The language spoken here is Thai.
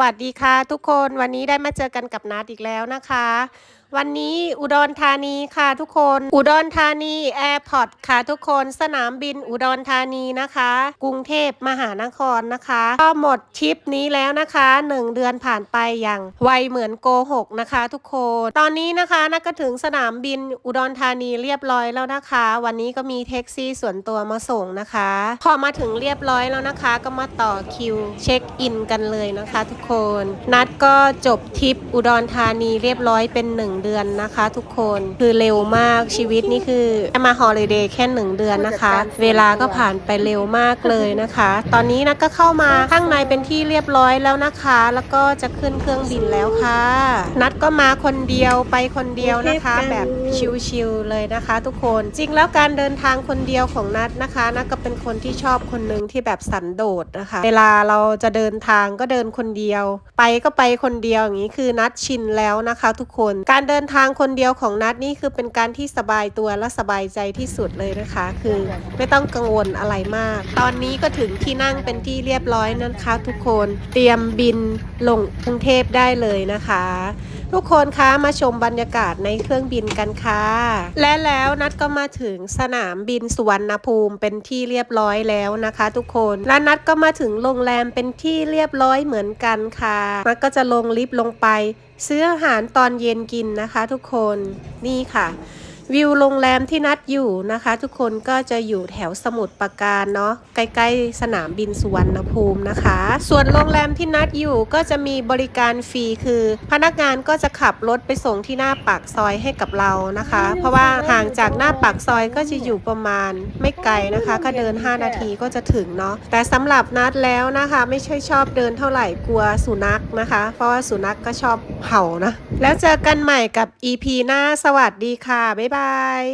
วัสดีค่ะทุกคนวันนี้ได้มาเจอกันกับนัดอีกแล้วนะคะ วันนี้อุดรธานีค่ะทุกคน อุดรธานีแอร์พอร์ตค่ะทุกคนสนามบินอุดรธานีนะคะ กรุงเทพมหานครนะคะ ก็หมดทริปนี้แล้วนะคะหนึ่งเดือนผ่านไปอย่างไวเหมือนโกหกนะคะทุกคน ตอนนี้นะคะนักก็ถึงสนามบินอุดรธานีเรียบร้อยแล้วนะคะ วันนี้ก็มีแท็กซี่ส่วนตัวมาส่งนะคะ พอมาถึงเรียบร้อยแล้วนะคะ ก็มาต่อคิวเช็คอินกันเลยนะคะ ทุกคน นัดก็จบทริปอุดรธานีเรียบร้อยเป็น1เดือนนะคะ ทุกคนคือเร็วมากชีวิตนี่คือแค่มาฮอลิเดย์แค่ 1 เดือนนะคะ เวลาก็ผ่านไปเร็วมากเลยนะคะ ตอนนี้นัดก็เข้ามาข้างในเป็นที่เรียบร้อยแล้วนะคะ แล้วก็จะขึ้นเครื่องบินแล้วค่ะ นัดก็มาคนเดียวไปคนเดียวนะคะ แบบชิลๆเลยนะคะ ทุกคนจริงแล้วการเดินทางคนเดียวของนัดนะคะนัดก็เป็นคนที่ชอบคนหนึ่งที่แบบสันโดษนะคะ เวลาเราจะเดินทางก็เดินคนเดียว ไปก็ไปคนเดียวอย่างนี้คือนัดชินแล้วนะคะ ทุกคนการเดินทางคนเดียวของนัดนี่คือเป็นการที่สบายตัวและสบายใจที่สุดเลยนะคะ คือไม่ต้องกังวลอะไรมาก ตอนนี้ก็ถึงที่นั่งเป็นที่เรียบร้อยนะคะ ทุกคนเตรียมบินลงกรุงเทพได้เลยนะคะ ทุกคนคะมาชมบรรยากาศในเครื่องบินกันค่ะ และแล้วนัดก็มาถึงสนามบินสุวรรณภูมิเป็นที่เรียบร้อยแล้วนะคะ ทุกคนและนัดก็มาถึงโรงแรมเป็นที่เรียบร้อยเหมือนกันค่ะนัดก็จะลงลิฟต์ลงไป ซื้ออาหารตอนเย็นกินนะคะ ทุกคนนี่ค่ะ วิวโรงแรมที่นัดอยู่นะคะ ทุกคนก็จะอยู่แถวสมุทรปราการเนาะใกล้ๆสนามบินสุวรรณภูมินะคะ ส่วนโรงแรมที่นัดอยู่ก็จะมีบริการฟรีคือ พนักงานก็จะขับรถไปส่งที่หน้าปากซอยให้กับเรานะคะ เพราะว่าห่างจากหน้าปากซอยก็จะอยู่ประมาณไม่ไกลนะคะก็เดิน 5 นาทีก็จะถึงเนาะแต่สำหรับนัดแล้วนะคะ ไม่ใช่ชอบเดินเท่าไหร่กลัวสุนัขนะคะ เพราะว่าสุนัขก็ชอบเห่านะแล้วเจอกันใหม่กับ EP หน้าสวัสดีค่ะบ๊ายบายาย